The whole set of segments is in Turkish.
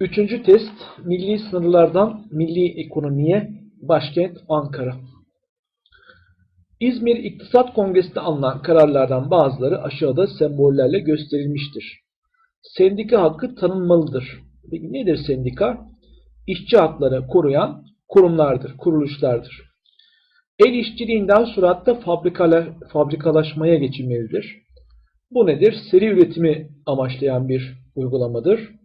Üçüncü test, milli sınırlardan milli ekonomiye, başkent Ankara. İzmir İktisat Kongresi'nde alınan kararlardan bazıları aşağıda sembollerle gösterilmiştir. Sendika hakkı tanınmalıdır. Peki nedir sendika? İşçi hakları koruyan kurumlardır, kuruluşlardır. El işçiliğinden süratle fabrikala, fabrikalaşmaya geçilmelidir. Bu nedir? Seri üretimi amaçlayan bir uygulamadır,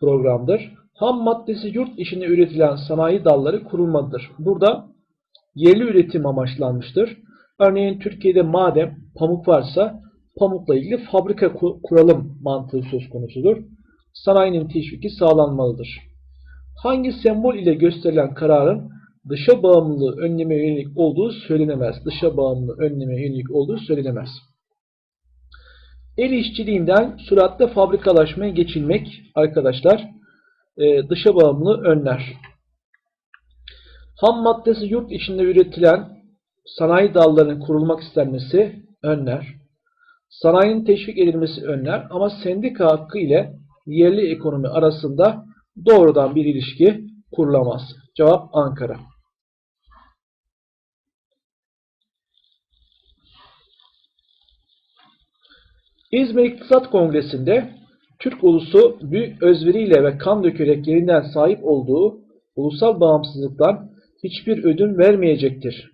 programdır. Ham maddesi yurt içinde üretilen sanayi dalları kurulmalıdır. Burada yerli üretim amaçlanmıştır. Örneğin Türkiye'de madem pamuk varsa pamukla ilgili fabrika kuralım mantığı söz konusudur. Sanayinin teşviki sağlanmalıdır. Hangi sembol ile gösterilen kararın dışa bağımlılığı önlemeye yönelik olduğu söylenemez. Dışa bağımlılığı önlemeye yönelik olduğu söylenemez. El işçiliğinden süratle fabrikalaşmaya geçilmek arkadaşlar e, dışa bağımlılığı önler. Ham maddesi yurt içinde üretilen sanayi dallarının kurulmak istenmesi önler. Sanayinin teşvik edilmesi önler ama sendika hakkı ile yerli ekonomi arasında doğrudan bir ilişki kurulamaz. Cevap Ankara. İzmir İktisat Kongresi'nde Türk ulusu büyük özveriyle ve kan dökerek yerinden sahip olduğu ulusal bağımsızlıktan hiçbir ödün vermeyecektir.